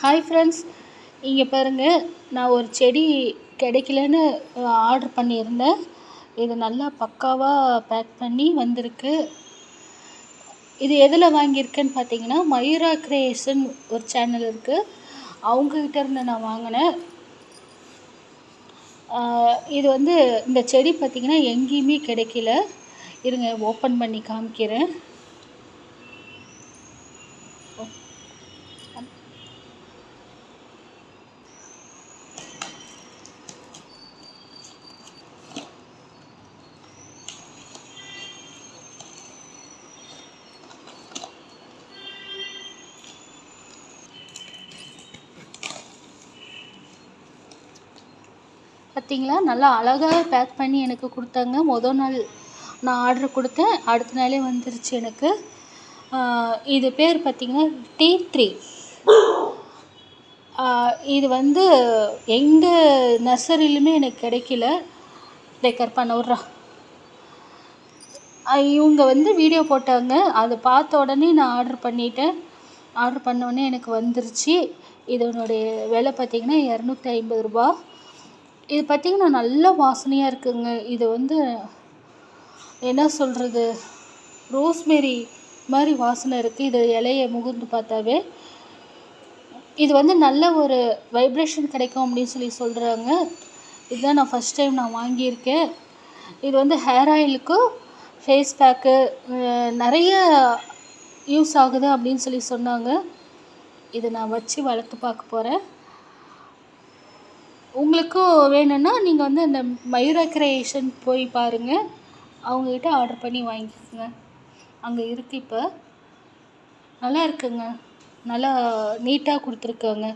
Hi friends இங்கே பாருங்கள் நான் ஒரு செடி கிடைக்கலன்னு ஆர்டர் பண்ணியிருந்தேன். இது நல்லா பக்காவாக பேக் பண்ணி வந்திருக்கு. இது எதில் வாங்கியிருக்கேன்னு பார்த்தீங்கன்னா மயூரா கிரியேஷன் ஒரு சேனல் இருக்குது அவங்கக்கிட்ட இருந்து நான் வாங்கினேன். இது வந்து இந்த செடி பார்த்திங்கன்னா எங்கேயுமே கிடைக்கல. இருங்க ஓப்பன் பண்ணி காமிக்கிறேன். பார்த்தீங்களா நல்லா அழகாக பேக் பண்ணி எனக்கு கொடுத்தாங்க. மொதல் நாள் நான் ஆர்டர் கொடுத்தேன். அடுத்த நாளே வந்துருச்சு எனக்கு. இது பேர் பார்த்திங்கன்னா டீ த்ரீ இது வந்து எந்த நர்சரியிலுமே எனக்கு கிடைக்கல. டெக்கர் பண்ண விட்றா. இவங்க வந்து வீடியோ போட்டாங்க. அதை பார்த்த உடனே நான் ஆர்டர் பண்ணிட்டேன். ஆர்டர் பண்ண உடனே எனக்கு வந்துருச்சு. இதனுடைய விலை பார்த்திங்கன்னா இரநூத்தி ஐம்பது ரூபா. இது பார்த்திங்கன்னா நல்ல வாசனையாக இருக்குங்க. இது வந்து என்ன சொல்கிறது ரோஸ்மெரி மாதிரி வாசனை இருக்குது இது இலையை முகர்ந்து பார்த்தாவே. இது வந்து நல்ல ஒரு வைப்ரேஷன் கிடைக்கும் அப்படின்னு சொல்லி சொல்கிறாங்க இதுதான் நான் ஃபஸ்ட் டைம் நான் வாங்கியிருக்கேன். இது வந்து ஹேர் ஆயிலுக்கும் ஃபேஸ் பேக்கு நிறைய யூஸ் ஆகுது அப்படின்னு சொல்லி சொன்னாங்க. இதை நான் வச்சு வளர்த்து பார்க்க போகிறேன் உங்களுக்கும் வேணும்னா நீங்கள் வந்து அந்த மயூரா கிரியேஷன் போய் பாருங்கள் அவங்கக்கிட்ட ஆர்டர் பண்ணி வாங்கிக்கோங்க. அங்கே இருக்குது இப்போ. நல்லா இருக்குங்க. நல்லா நீட்டாக கொடுத்துருக்காங்க.